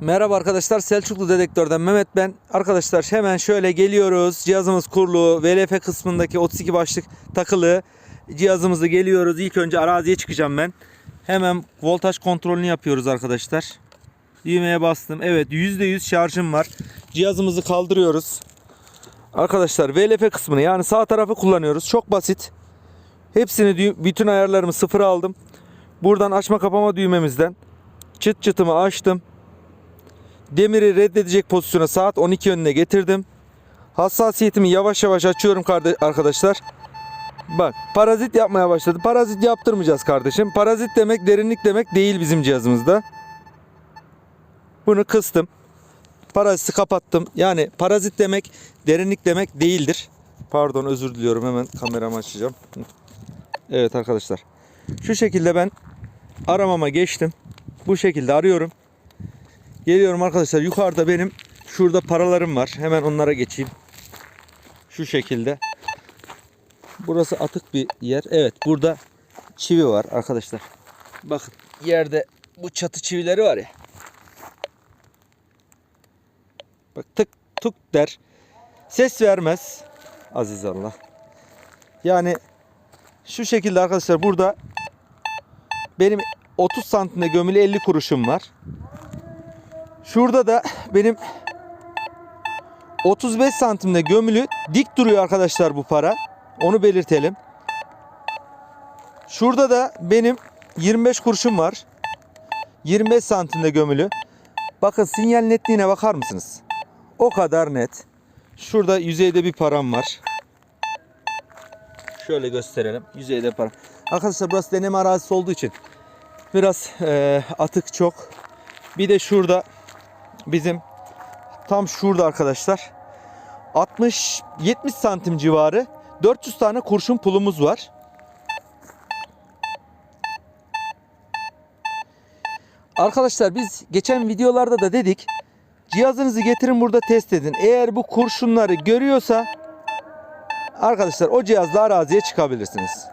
Merhaba arkadaşlar Selçuklu Dedektör'den Mehmet ben. Arkadaşlar hemen şöyle geliyoruz. Cihazımız kurulu. VLF kısmındaki 32 başlık takılı. Cihazımızı geliyoruz. İlk önce araziye çıkacağım ben. Hemen voltaj kontrolünü yapıyoruz arkadaşlar. Düğmeye bastım. Evet %100 şarjım var. Cihazımızı kaldırıyoruz. Arkadaşlar VLF kısmını yani sağ tarafı kullanıyoruz. Çok basit. Hepsini bütün ayarlarımı sıfıra aldım. Buradan açma kapama düğmemizden çıt çıtımı açtım. Demiri reddedecek pozisyona saat 12 yönüne getirdim. Hassasiyetimi yavaş yavaş açıyorum arkadaşlar. Bak parazit yapmaya başladı. Parazit yaptırmayacağız kardeşim. Parazit demek derinlik demek değil bizim cihazımızda. Bunu kıstım. Paraziti kapattım. Yani parazit demek derinlik demek değildir. Pardon özür diliyorum hemen kameramı açacağım. Evet arkadaşlar. Şu şekilde ben aramama geçtim. Bu şekilde arıyorum. Geliyorum arkadaşlar yukarıda benim şurada paralarım var. Hemen onlara geçeyim. Şu şekilde. Burası atık bir yer. Evet burada çivi var arkadaşlar. Bakın yerde bu çatı çivileri var ya. Bak tık tuk der. Ses vermez. Aziz Allah. Yani şu şekilde arkadaşlar burada benim 30 santimde gömülü 50 kuruşum var. Şurada da benim 35 santimde gömülü dik duruyor arkadaşlar bu para. Onu belirtelim. Şurada da benim 25 kuruşum var. 25 santimde gömülü. Bakın sinyal netliğine bakar mısınız? O kadar net. Şurada yüzeyde bir param var. Şöyle gösterelim. Yüzeyde para. Arkadaşlar burası deneme arazisi olduğu için biraz eee, atık çok. Bir de şurada bizim tam şurada arkadaşlar 60 70 santim civarı 400 tane kurşun pulumuz var. Arkadaşlar biz geçen videolarda da dedik cihazınızı getirin burada test edin. Eğer bu kurşunları görüyorsa arkadaşlar o cihazla araziye çıkabilirsiniz.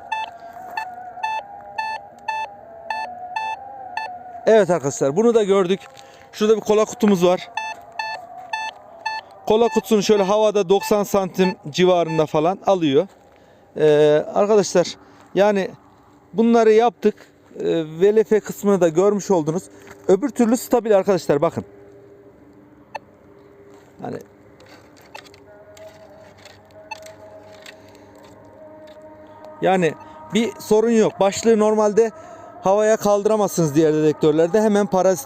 Evet arkadaşlar bunu da gördük. Şurada bir kola kutumuz var. Kola kutusunu şöyle havada 90 santim civarında falan alıyor. Ee, arkadaşlar yani bunları yaptık. Ee, VLF kısmını da görmüş oldunuz. Öbür türlü stabil arkadaşlar bakın. Hani Yani bir sorun yok. Başlığı normalde havaya kaldıramazsınız diğer dedektörlerde. Hemen parazite